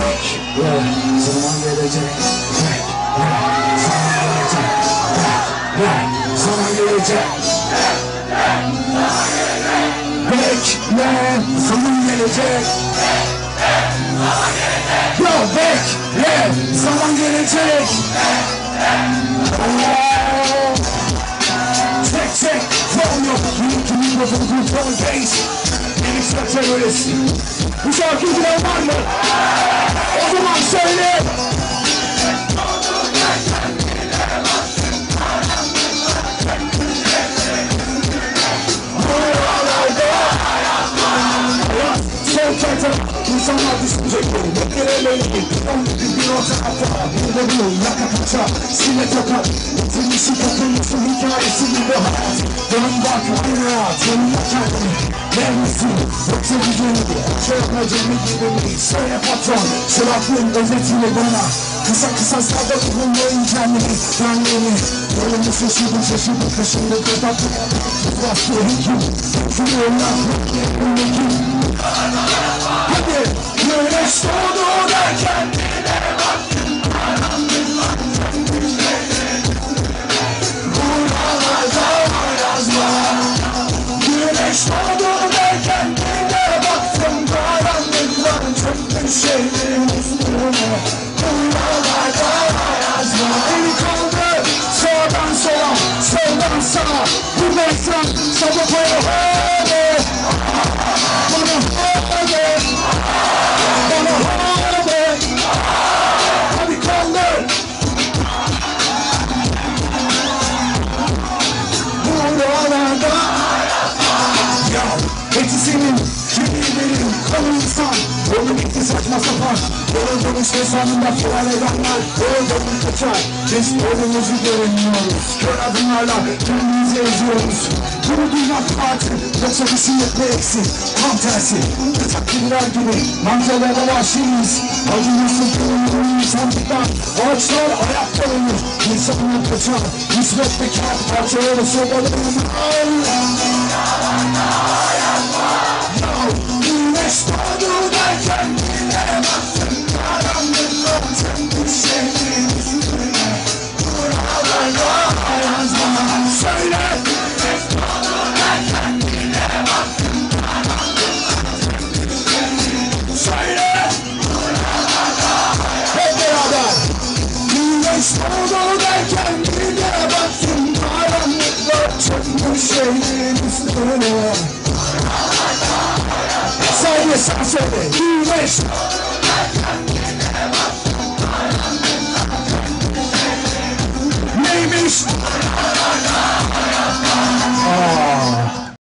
Zaman gelecek Bekle zaman gelecek Bekle zaman gelecek Ya bekle zaman gelecek Oh. Check check Flow yok Link mikrofonu kontrol base Benim saçlar öylesin Bu şarkıyı bilen var mı? İnsanlar düşünecek beni Bekleyemeyin On bir bir orta hata Bir de bunu yaka paça Sile tokat Bitirmişi kapılmışı hikayesi gibi hayat Dön bak aynı hayat Yanına kendini Neredesin? Yoksa gücün Çok acemi gibi mi? Söyle patron Şıraklığın özetiyle bana. Kısa kısa sağda bulunmayın kendini Kendini Yolunu şaşırdım şaşırdım Kaşımda kırdak Bastı hekim Şuraya Bekle şehrin üstüne Buralarda yazma Eli kaldı sağdan sola Soldan sağa Bu bekran sabah hadi Bana hadi Bana hadi Hadi kaldır Buralarda Ya eti Kemiği benim Kanı insan Yolu bitti saçma sapan Yoruldum işte sonunda filan edenler Yoruldum kaçar Biz yolumuzu göremiyoruz Kör adımlarla kendimizi eziyoruz Bunu duymak parti Yoksa düşünmek ne eksik Tam tersi Takdirler gibi Manzaralara vahşiyiz Acımızı görüyorum insanlıktan Ağaçlar ayakta ölür İnsanlar kaçar Hizmet bekar Parçaları sobalarım Güneş Söyle. Söyle. Hep beraber. Güneş doğdu derken bir de baktım. Karanlıklar çökmüş şehrin üstüne. Sadece sen söyle. Güneş Neymiş